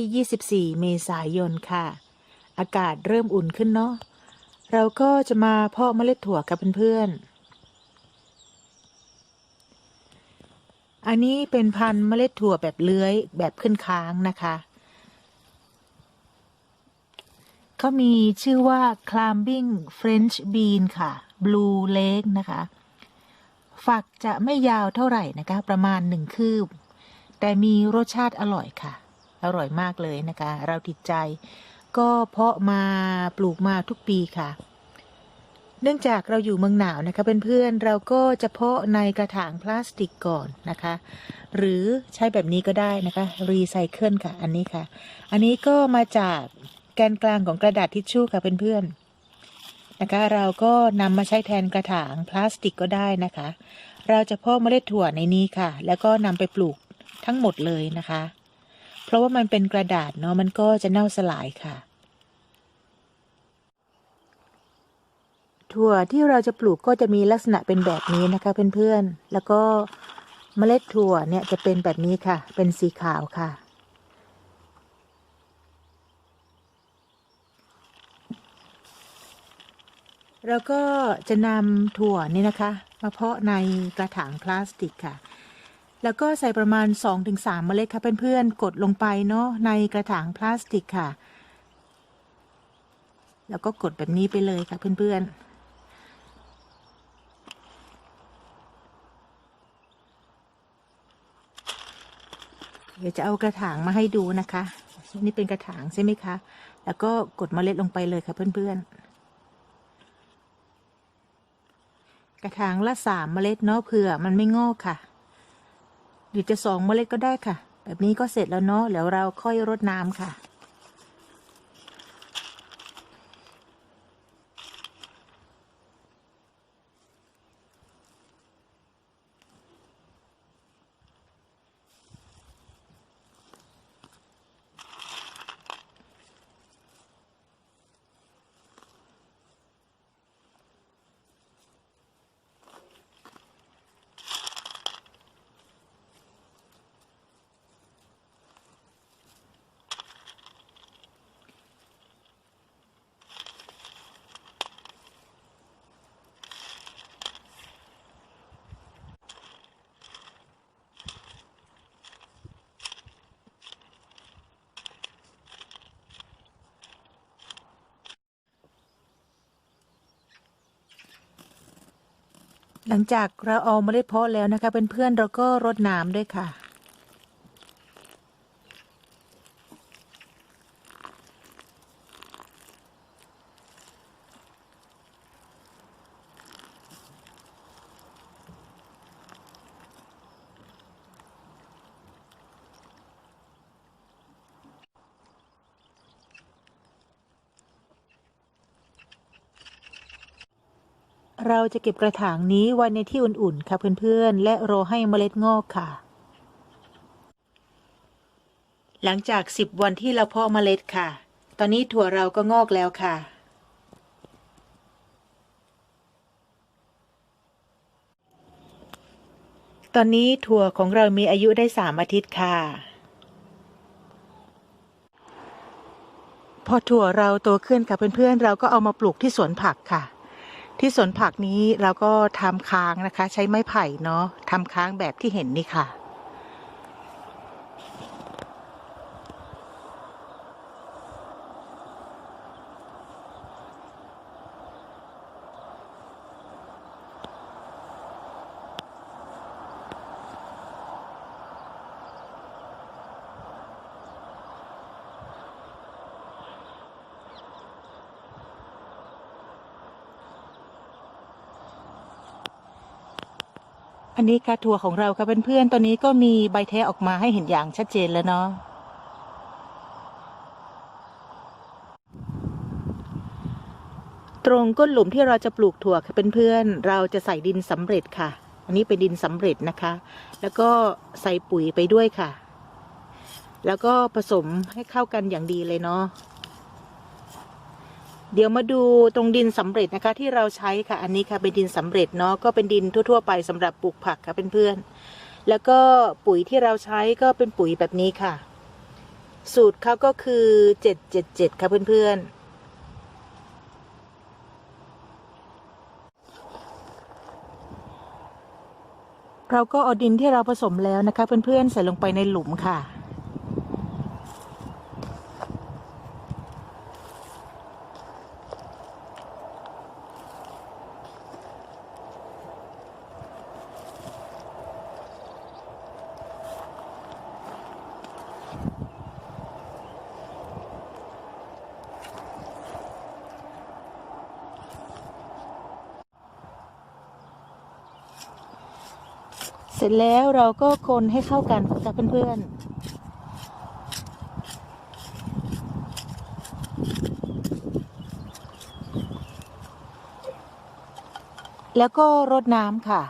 ที่24 เมษายนค่ะ อากาศเริ่มอุ่นขึ้นเนาะ เราก็จะมาเพาะเมล็ดถั่วกับเพื่อนๆ อันนี้เป็นพันธุ์เมล็ดถั่วแบบเลื้อยแบบขึ้นค้างนะคะเขามีชื่อว่า climbing French bean ค่ะ blue lake นะคะ ฝักจะไม่ยาวเท่าไหร่นะคะ ประมาณหนึ่งคืบ แต่มีรสชาติอร่อยค่ะ อร่อยมากเลยนะคะ เราติดใจ ก็เพาะมาปลูกมาทุกปีค่ะ เนื่องจากเราอยู่เมืองหนาวนะคะเพื่อนๆเราก็จะเพาะในกระถางพลาสติกก่อนนะคะ หรือใช้แบบนี้ก็ได้นะคะรีไซเคิลค่ะ อันนี้ค่ะ อันนี้ก็มาจากแกนกลางของกระดาษทิชชู่ค่ะเพื่อนๆนะคะเราก็นำมาใช้แทนกระถางพลาสติกก็ได้นะคะ เราจะเพาะเมล็ดถั่วในนี้ค่ะ แล้วก็นำไปปลูกทั้งหมดเลยนะคะ เพราะว่ามันเป็นกระดาษเนาะมันก็จะเน่าสลายค่ะ ถั่วที่เราจะปลูกก็จะมีลักษณะเป็นแบบนี้นะคะเพื่อนๆ แล้วก็เมล็ดถั่วเนี่ยจะเป็นแบบนี้ค่ะ เป็นสีขาวค่ะ แล้วก็จะนำถั่วนี่นะคะ มาเพาะในกระถางพลาสติกค่ะ แล้วก็ใส่ประมาณ 2-3 เมล็ดค่ะเพื่อนๆ กดลงไปเนาะในกระถางพลาสติกค่ะ แล้วก็กดแบบนี้ไปเลยค่ะเพื่อนๆเดี๋ยวจะเอากระถางมาให้ดูนะคะ นี่เป็นกระถางใช่ไหมคะ แล้วก็กดเมล็ดลงไปเลยค่ะเพื่อนๆ กระถางละสามเมล็ดเนาะเผื่อมันไม่งอกค่ะ หรือจะสองเมล็ดก็ได้ค่ะ แบบนี้ก็เสร็จแล้วเนาะแล้วเราค่อยรดน้ำค่ะ หลังจากเราเอาเมล็ดเพาะแล้วนะคะเพื่อนๆเราก็รดน้ำด้วยค่ะ เราจะเก็บกระถางนี้ไว้ในที่อุ่นๆ ค่ะเพื่อนๆ และรอให้เมล็ดงอกค่ะ หลังจาก 10 วันที่เราเพาะเมล็ดค่ะ ตอนนี้ถั่วเราก็งอกแล้วค่ะ ตอนนี้ถั่วของเรามีอายุได้ 3 อาทิตย์ค่ะ พอถั่วเราโตขึ้นค่ะเพื่อนๆ เราก็เอามาปลูกที่สวนผักค่ะ ที่สวนผักนี้เราก็ทำค้างนะคะ ใช้ไม้ไผ่เนาะทำค้างแบบที่เห็นนี่ค่ะ อันนี้ค่ะถั่วของเราค่ะเพื่อนๆ ตอนนี้ก็มีใบแท้ออกมาให้เห็นอย่างชัดเจนแล้วเนาะ ตรงก้นหลุมที่เราจะปลูกถั่วค่ะเพื่อนๆ เราจะใส่ดินสำเร็จค่ะ อันนี้เป็นดินสำเร็จนะคะ แล้วก็ใส่ปุ๋ยไปด้วยค่ะ แล้วก็ผสมให้เข้ากันอย่างดีเลยเนาะ เดี๋ยวมาดูตรงดินสำเร็จนะคะที่เราใช้ค่ะ อันนี้ค่ะเป็นดินสำเร็จเนาะก็เป็นดินทั่ว ๆ ไปสำหรับปลูกผักค่ะเพื่อนๆแล้วก็ปุ๋ยที่เราใช้ก็เป็นปุ๋ยแบบนี้ค่ะ สูตรเขาก็คือเจ็ดเจ็ดเจ็ดค่ะเพื่อนๆเราก็เอาดินที่เราผสมแล้วนะคะ เพื่อนๆใส่ลงไปในหลุมค่ะ ร็จแล้วเราก็คนให้เข้ากันกับเพื่อนๆ แล้วก็รดน้ำค่ะ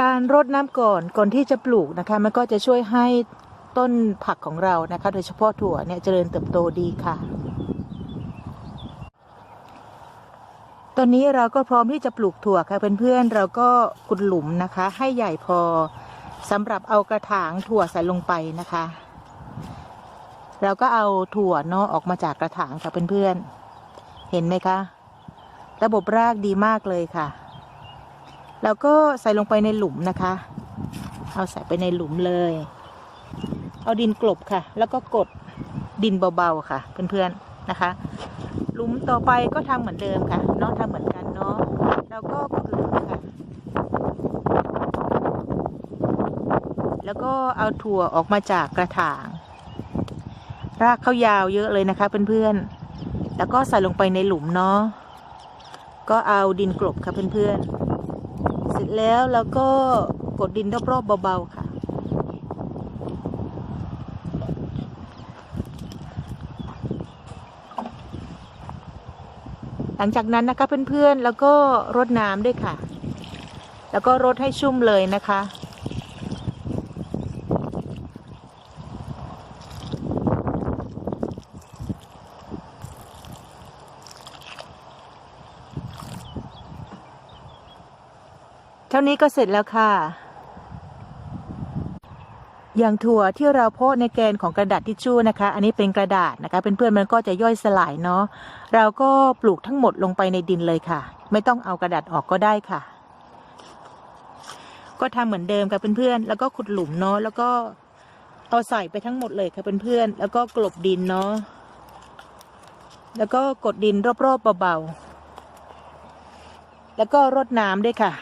การรดน้ำก่อนก่อนที่จะปลูกนะคะ มันก็จะช่วยให้ต้นผักของเรานะคะ โดยเฉพาะถั่วเนี่ยเจริญเติบโตดีค่ะ ตอนนี้เราก็พร้อมที่จะปลูกถั่วค่ะเพื่อนๆเราก็ขุดหลุมนะคะ ให้ใหญ่พอสำหรับเอากระถางถั่วใส่ลงไปนะคะ เราก็เอาถั่วเนาะออกมาจากกระถางค่ะเพื่อนๆเห็นไหมคะ ระบบรากดีมากเลยค่ะ แล้วก็ใส่ลงไปในหลุมนะคะ เอาใส่ไปในหลุมเลย เอาดินกลบค่ะ แล้วก็กดดินเบาๆค่ะ เพื่อนๆนะคะ หลุมต่อไปก็ทำเหมือนเดิมค่ะเนาะทำเหมือนกันเนาะแล้วก็กดหลุมค่ะ แล้วก็เอาถั่วออกมาจากกระถาง รากเขายาวเยอะเลยนะคะเพื่อนๆแล้วก็ใส่ลงไปในหลุมเนาะก็เอาดินกลบค่ะเพื่อนๆ เสร็จแล้วแล้วก็กดดินรอบๆเบาๆค่ะ หลังจากนั้นนะคะเพื่อนๆแล้วก็รดน้ำด้วยค่ะ แล้วก็รดให้ชุ่มเลยนะคะ ท่านี้ก็เสร็จแล้วค่ะ อย่างถั่วที่เราโพสในแกนของกระดาษทิชชู่นะคะ อันนี้เป็นกระดาษนะคะเเพื่อนๆมันก็จะย่อยสลายเนาะ เราก็ปลูกทั้งหมดลงไปในดินเลยค่ะ ไม่ต้องเอากระดาษออกก็ได้ค่ะ ก็ทำเหมือนเดิมค่ะเพื่อนๆ แล้วก็ขุดหลุมเนาะ แล้วก็เอาใส่ไปทั้งหมดเลยค่ะเพื่อนๆ แล้วก็กลบดินเนาะ แล้วก็กดดินรอบๆเบาๆ แล้วก็รดน้ำด้วยค่ะ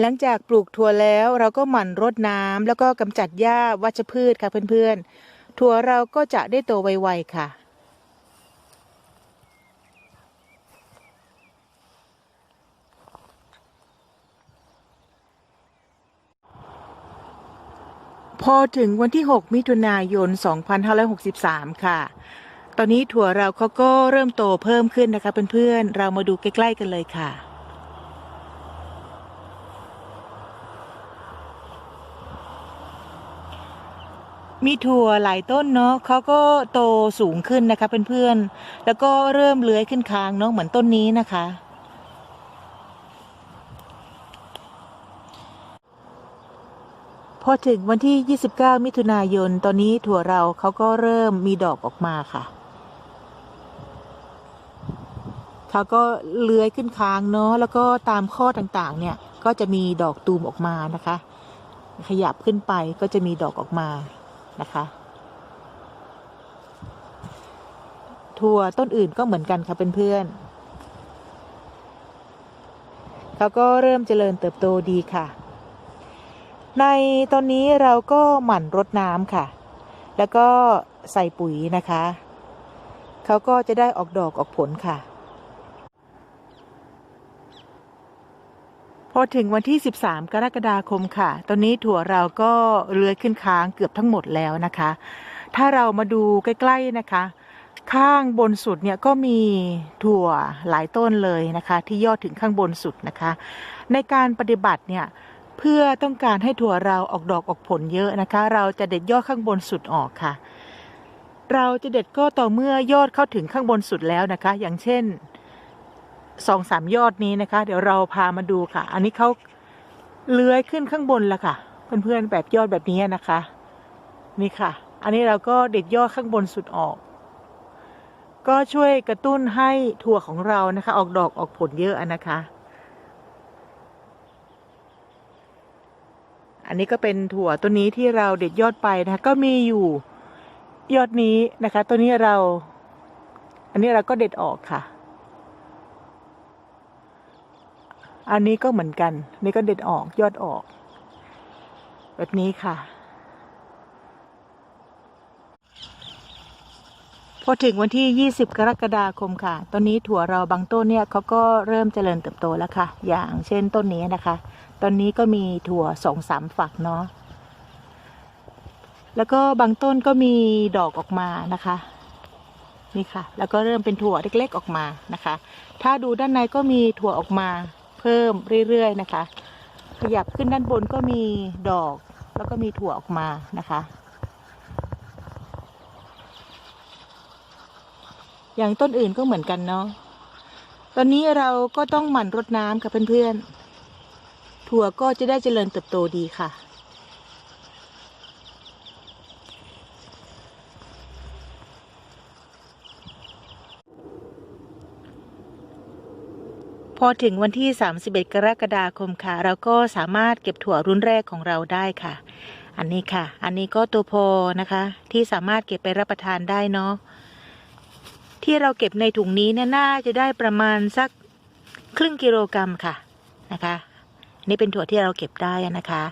หลังจากปลูกถั่วแล้วเราก็หมั่นรดน้ำแล้วก็กำจัดหญ้าวัชพืชค่ะเพื่อนๆ ถั่วเราก็จะได้โตไวๆค่ะ พอถึงวันที่ 6 มิถุนายน 2563 ค่ะ ตอนนี้ถั่วเราเขาก็เริ่มโตเพิ่มขึ้นนะคะเพื่อนๆ เรามาดูใกล้ ๆ กันเลยค่ะ มีถั่วหลายต้นเนาะเขาก็โตสูงขึ้นนะคะเพื่อนๆ แล้วก็เริ่มเลื้อยขึ้นค้างเนาะเหมือนต้นนี้นะคะ พอถึงวันที่ 29 มิถุนายน ตอนนี้ถั่วเราเขาก็เริ่มมีดอกออกมาค่ะเขาก็เลื้อยขึ้นค้างเนาะแล้วก็ตามข้อต่างๆ เนี่ยก็จะมีดอกตูมออกมานะคะ ขยับขึ้นไปก็จะมีดอกออกมา นะคะ ถั่วต้นอื่นก็เหมือนกันค่ะเพื่อนๆเขาก็เริ่มเจริญเติบโตดีค่ะ ในตอนนี้เราก็หมั่นรดน้ำค่ะ แล้วก็ใส่ปุ๋ยนะคะ เขาก็จะได้ออกดอกออกผลค่ะ พอถึงวันที่ 13 กรกฎาคมค่ะ ตอนนี้ถั่วเราก็เลื้อยขึ้นค้างเกือบทั้งหมดแล้วนะคะ ถ้าเรามาดูใกล้ ๆนะคะ ข้างบนสุดเนี่ยก็มีถั่วหลายต้นเลยนะคะ ที่ยอดถึงข้างบนสุดนะคะ ในการปฏิบัติเนี่ยเพื่อต้องการให้ถั่วเราออกดอกออกผลเยอะนะคะ เราจะเด็ดยอดข้างบนสุดออกค่ะ เราจะเด็ดก็ต่อเมื่อยอดเข้าถึงข้างบนสุดแล้วนะคะ อย่างเช่น สองสามยอดนี้นะคะ เดี๋ยวเราพามาดูค่ะ อันนี้เขาเลื้อยขึ้นข้างบนแล้วค่ะ เพื่อนๆแบบยอดแบบนี้นะคะ นี่ค่ะ อันนี้เราก็เด็ดยอดข้างบนสุดออก ก็ช่วยกระตุ้นให้ถั่วของเรานะคะ ออกดอกออกผลเยอะนะคะ อันนี้ก็เป็นถั่วตัวนี้ที่เราเด็ดยอดไปนะคะ ก็มีอยู่ยอดนี้นะคะ ตัวนี้เรา อันนี้เราก็เด็ดออกค่ะ อันนี้ก็เหมือนกัน นี่ก็เด็ดออกยอดออก แบบนี้ค่ะ พอถึงวันที่ 20 กรกฎาคมค่ะ ตอนนี้ถั่วเราบางต้นเนี่ยเขาก็เริ่มเจริญเติบโตแล้วค่ะ อย่างเช่นต้นนี้นะคะ ตอนนี้ก็มีถั่วสองสามฝักเนาะ แล้วก็บางต้นก็มีดอกออกมานะคะนี่ค่ะ แล้วก็เริ่มเป็นถั่วเล็กๆออกมานะคะ ถ้าดูด้านในก็มีถั่วออกมา เพิ่มเรื่อยๆนะคะ ขยับขึ้นด้านบนก็มีดอกแล้วก็มีถั่วออกมานะคะ อย่างต้นอื่นก็เหมือนกันเนาะตอนนี้เราก็ต้องหมั่นรดน้ำค่ะเพื่อนๆถั่วก็จะได้เจริญเติบโตดีค่ะ อถึงวันที่ 31 กรกฎาคมค่ะ เราก็สามารถเก็บถั่วรุ่นแรกของเราได้ค่ะ อันนี้ค่ะ อันนี้ก็ตัวพอนะคะ ที่สามารถเก็บไปรับประทานได้เนาะที่เราเก็บในถุงนี้เนี่ยน่าจะได้ประมาณสักครึ่งกิโลกรัมค่ะนะคะ นี่เป็นถั่วที่เราเก็บได้นะคะ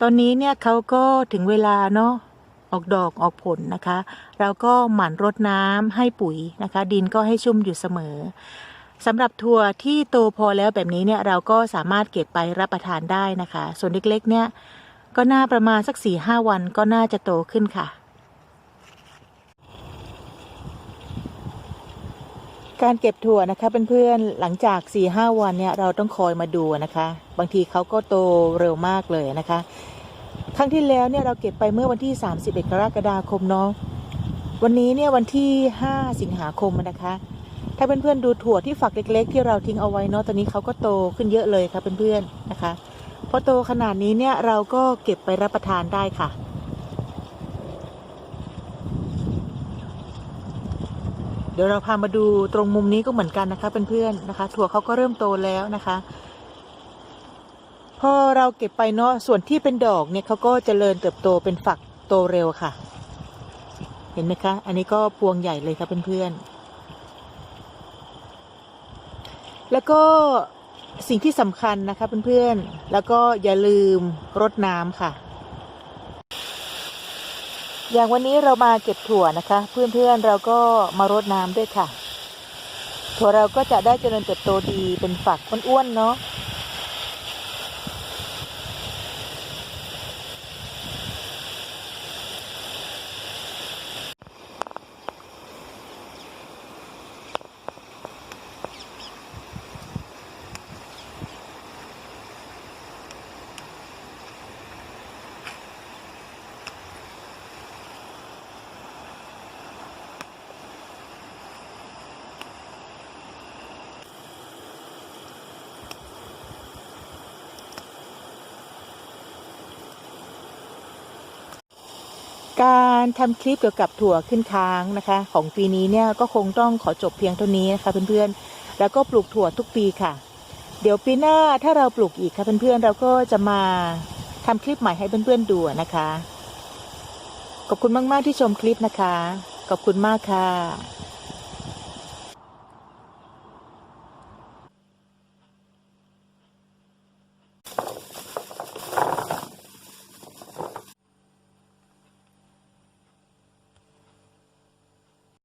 ตอนนี้เนี่ยเขาก็ถึงเวลาเนาะ ออกดอกออกผลนะคะ เราก็หมั่นรดน้ำให้ปุ๋ยนะคะ ดินก็ให้ชุ่มอยู่เสมอสำหรับถั่วที่โตพอแล้วแบบนี้เนี่ยเราก็สามารถเก็บไปรับประทานได้นะคะ ส่วนเล็กๆ เนี่ยก็น่าประมาณสักสี่ห้าวันก็น่าจะโตขึ้นค่ะ การเก็บถั่วนะคะเพื่อนๆหลังจาก4ี่ห้าวันเนี่ยเราต้องคอยมาดูนะคะ บางทีเขาก็โตเร็วมากเลยนะคะ ครั้งที่แล้วเนี่ยเราเก็บไปเมื่อวันที่ 31 กรกฎาคมเนาะวันนี้เนี่ยวันที่ 5 สิงหาคมนะคะ ถ้าเพื่อนๆดูถั่วที่ฝักเล็ก ๆ ที่เราทิ้งเอาไว้เนาะตอนนี้เขาก็โตขึ้นเยอะเลยค่ะเพื่อนๆนะคะพอโตขนาดนี้เนี่ยเราก็เก็บไปรับประทานได้ค่ะเดี๋ยวเราพามาดูตรงมุมนี้ก็เหมือนกันนะคะเพื่อนๆนะคะ ถั่วเขาก็เริ่มโตแล้วนะคะ พอเราเก็บไปเนาะส่วนที่เป็นดอกเนี่ยเขาก็เจริญเติบโตเป็นฝักโตเร็วค่ะ เห็นไหมคะ อันนี้ก็พวงใหญ่เลยค่ะเพื่อนๆแล้วก็สิ่งที่สำคัญนะคะเพื่อนๆแล้วก็อย่าลืมรดน้ำค่ะ อย่างวันนี้เรามาเก็บถั่วนะคะ เพื่อนๆเราก็มารดน้ำด้วยค่ะถั่วเราก็จะได้เจริญเติบโตดีเป็นฝักอ้วนๆเนาะ การทำคลิปเกี่ยวกับถั่วขึ้นค้างนะคะ ของปีนี้เนี่ยก็คงต้องขอจบเพียงเท่านี้นะคะเพื่อนๆ แล้วก็ปลูกถั่วทุกปีค่ะ เดี๋ยวปีหน้าถ้าเราปลูกอีกค่ะเพื่อนๆ เราก็จะมาทำคลิปใหม่ให้เพื่อนๆดูนะคะ ขอบคุณมากๆที่ชมคลิปนะคะ ขอบคุณมากค่ะ